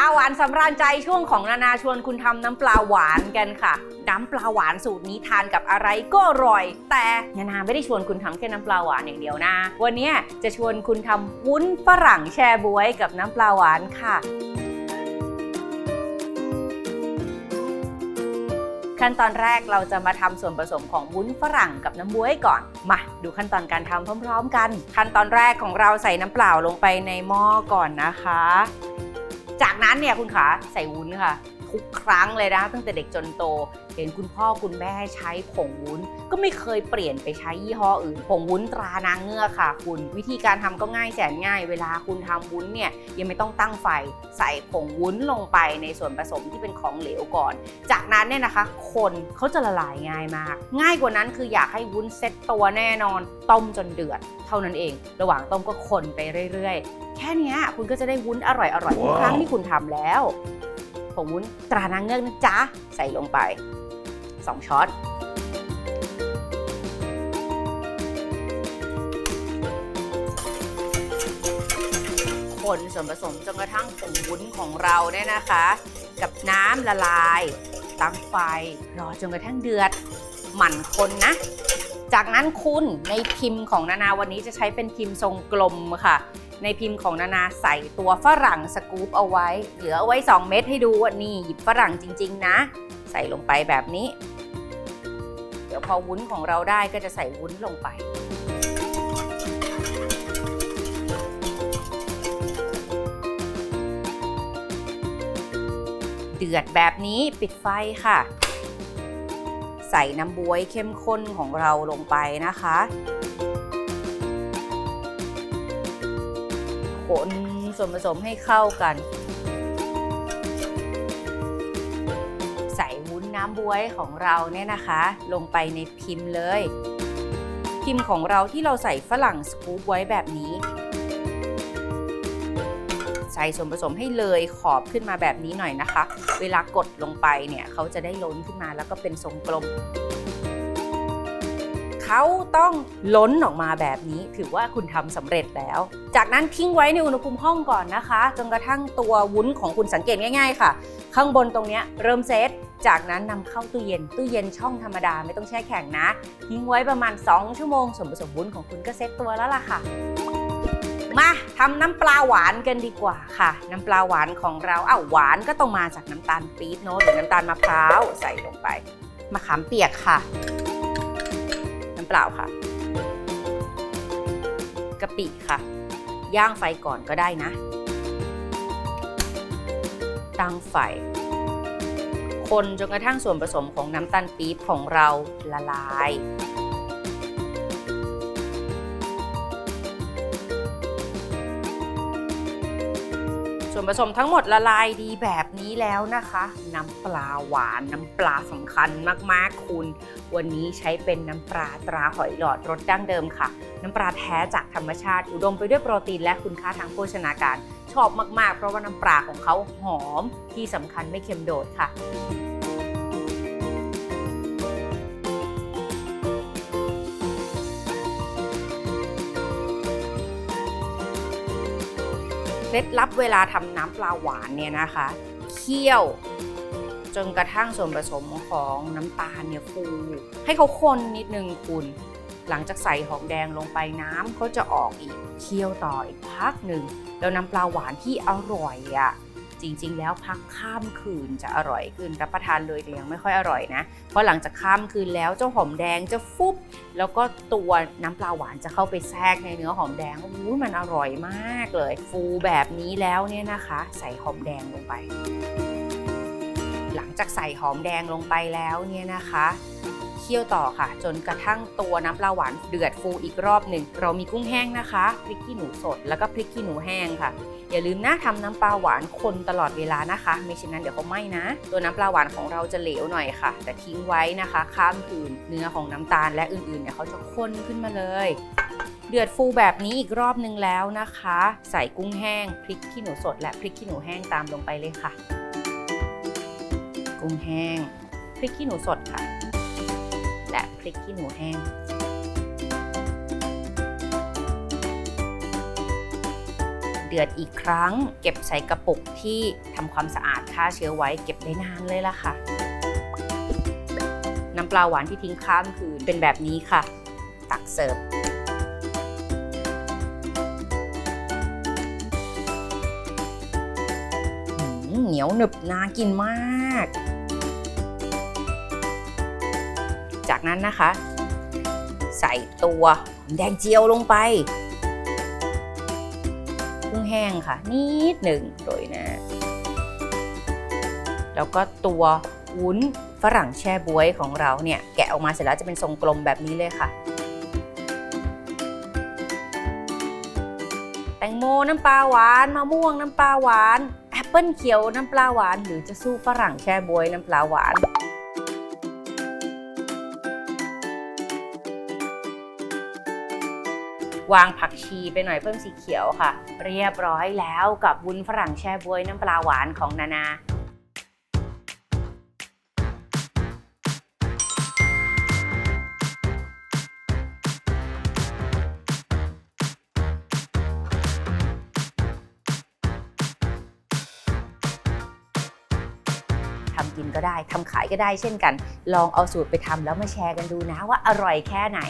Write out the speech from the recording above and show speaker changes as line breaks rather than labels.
ข้าวหวานสำราญใจช่วงของนานาชวนคุณทำน้ำปลาหวานกันค่ะ น้ำปลาหวานสูตรนี้ทานกับอะไรก็อร่อย แต่นานาไม่ได้ชวนคุณทำแค่น้ำปลาหวานอย่างเดียวนะ วันนี้จะชวนคุณทำวุ้นฝรั่งแช่บวยกับน้ำปลาหวานค่ะขั้นตอนแรกเราจะมาทำส่วนผสมของวุ้นฝรั่งกับน้ำบ๊วยก่อน มาดูขั้นตอนการทำพร้อม ๆ กัน ขั้นตอนแรกของเราใส่น้ำเปล่าลงไปในหม้อก่อนนะคะ จากนั้นเนี่ยคุณขาใส่วุ้นค่ะ ทุกครั้งเลยนะตั้งแต่เด็กจนโต เห็นคุณพ่อคุณแม่ใช้ผงวุ้น ก็ไม่เคยเปลี่ยนไปใช้ยี่ห้ออื่น ผงวุ้นตรานางเงือกค่ะ คุณ วิธีการทำก็ง่ายแสนง่าย เวลาคุณทำวุ้นเนี่ยยังไม่ต้องตั้งไฟ ใส่ผงวุ้นลงไปในส่วนผสมที่เป็นของเหลวก่อน จากนั้นเนี่ยนะคะ คนเขาจะละลายง่ายมาก ง่ายกว่านั้นคืออยากให้วุ้นเซ็ตตัวแน่นอน ต้มจนเดือด เท่านั้นเอง ระหว่างต้มก็คนไปเรื่อยๆ แค่เนี้ยคุณก็จะได้วุ้นอร่อยๆทุกครั้งที่คุณทำแล้วผงวุ้นตรานางเงือกนะจ๊ะ ใส่ลงไป 2 ช้อน คนส่วนผสมจนกระทั่งผงวุ้นของเราเนี่ยนะคะ กับน้ำละลาย ตั้งไฟรอจนกระทั่งเดือด หมั่นคนนะ จากนั้นคุณในพิมพ์ของนานาวันนี้จะใช้เป็นพิมพ์ทรงกลมค่ะ ในพิมพ์ของนานาใส่ตัวฝรั่งสกู๊ปเอาไว้ เหลือเอาไว้ 2 เม็ดให้ดูว่านี่หยิบฝรั่งจริง ๆ นะ ใส่ลงไปแบบนี้ เดี๋ยวพอวุ้นของเราได้ก็จะใส่วุ้นลงไปเดือดแบบนี้ปิดไฟค่ะ ใส่น้ำบวยเข้มข้นของเราลงไปนะคะคนส่วนผสมให้เข้ากัน ใส่วุ้นน้ำบวยของเราเนี่ยนะคะ ลงไปในพิมพ์เลย พิมพ์ของเราที่เราใส่ฝรั่งสกู๊ปไว้แบบนี้ ใส่ส่วนผสมให้เลยขอบขึ้นมาแบบนี้หน่อยนะคะ เวลากดลงไปเนี่ยเขาจะได้ล้นขึ้นมาแล้วก็เป็นทรงกลมเขาต้องล้นออกมาแบบนี้ถือว่าคุณทำสำเร็จแล้ว จากนั้นทิ้งไว้ในอุณหภูมิห้องก่อนนะคะ จนกระทั่งตัววุ้นของคุณสังเกตง่าย ๆ ค่ะ ข้างบนตรงเนี้ยเริ่มเซต จากนั้นนำเข้าตู้เย็น ตู้เย็นช่องธรรมดาไม่ต้องแช่แข็งนะ ทิ้งไว้ประมาณ 2 ชั่วโมงส่วนผสมวุ้นของคุณก็เซตตัวแล้วล่ะค่ะ มาทำน้ำปลาหวานกันดีกว่าค่ะ น้ำปลาหวานของเราอ้าวหวานก็ต้องมาจากน้ำตาลปี๊บเนอะหรือน้ำตาลมะพร้าวใส่ลงไปมะขามเปียกค่ะ น้ำเปล่าค่ะกะปิค่ะ ย่างไฟก่อนก็ได้นะ ตั้งไฟ คนจนกระทั่งส่วนผสมของน้ำตาลปี๊บของเราละลาย ส่วนผสมทั้งหมดละลายดีแบบนี้แล้วนะคะ น้ำปลาหวานน้ำปลาสำคัญมากๆคุณ วันนี้ใช้เป็นน้ำปลาตราหอยหลอดรสดั้งเดิมค่ะ น้ำปลาแท้จากธรรมชาติ อุดมไปด้วยโปรตีนและคุณค่าทางโภชนาการ ชอบมากๆ เพราะว่าน้ำปลาของเขาหอมที่สำคัญไม่เค็มโดดค่ะ เคล็ดลับเวลาทำน้ำปลาหวานเนี่ยนะคะเคี่ยวจนกระทั่งส่วนผสมของน้ำตาลเนี่ยฟูให้เขาคนนิดนึงคุณ หลังจากใส่หอมแดงลงไปน้ำก็จะออกอีกเคี่ยวต่ออีกพักหนึ่งแล้วน้ำปลาหวานที่อร่อยอะ่ะ จริง ๆ แล้วพักข้ามคืนจะอร่อยขึ้นรับประทานเลยแต่ยังไม่ค่อยอร่อยนะเพราะหลังจากข้ามคืนแล้วเจ้าหอมแดงจะฟุบแล้วก็ตัวน้ำปลาหวานจะเข้าไปแทรกในเนื้อหอมแดงอู้มันอร่อยมากเลย ฟูแบบนี้แล้วเนี่ยนะคะ ใส่หอมแดงลงไป หลังจากใส่หอมแดงลงไปแล้วเนี่ยนะคะ เคี่ยวต่อค่ะ จนกระทั่งตัวน้ำปลาหวานเดือดฟูอีกรอบหนึ่ง เรามีกุ้งแห้งนะคะพริกขี้หนูสดแล้วก็พริกขี้หนูแห้งค่ะ อย่าลืมนะทำน้ำปลาหวานคนตลอดเวลานะคะ ไม่เช่นนั้นเดี๋ยวเขาไหม้นะ ตัวน้ำปลาหวานของเราจะเหลวหน่อยค่ะ แต่ทิ้งไว้นะคะข้ามคืนเนื้อของน้ำตาลและอื่นๆเนี่ยเขาจะข้นขึ้นมาเลยเดือดฟูแบบนี้อีกรอบนึงแล้วนะคะ ใส่กุ้งแห้งพริกขี้หนูสด และพริกขี้หนูแห้งตามลงไปเลยค่ะ กุ้งแห้งพริกขี้หนูสดค่ะ และพริกขี้หนูแห้งเดือดอีกครั้ง เก็บใส่กระปุกที่ทำความสะอาดฆ่าเชื้อไว้เก็บได้นานเลยล่ะค่ะ น้ำปลาหวานที่ทิ้งข้ามคืนเป็นแบบนี้ค่ะ ตักเสิร์ฟเหนียวหนึบน่ากินมาก จากนั้นนะคะ ใส่ตัวแดงเจียวลงไปกุ้งแห้งค่ะ นิดหนึ่งโรยหนะแล้วก็ตัววุ้นฝรั่งแช่บวยของเราเนี่ยแกะออกมาเสร็จแล้วจะเป็นทรงกลมแบบนี้เลยค่ะ แตงโมน้ำปลาหวานมะม่วงน้ำปลาหวานแอปเปิ้ลเขียวน้ำปลาหวาน หรือจะสู้ฝรั่งแช่บวยน้ำปลาหวาน วางผักชีไปหน่อยเพิ่มสีเขียวค่ะ เรียบร้อยแล้วกับวุ้นฝรั่งแช่บวยน้ำปลาหวานของนานาทำกินก็ได้ทำขายก็ได้เช่นกัน ลองเอาสูตรไปทำแล้วมาแชร์กันดูนะว่าอร่อยแค่ไหน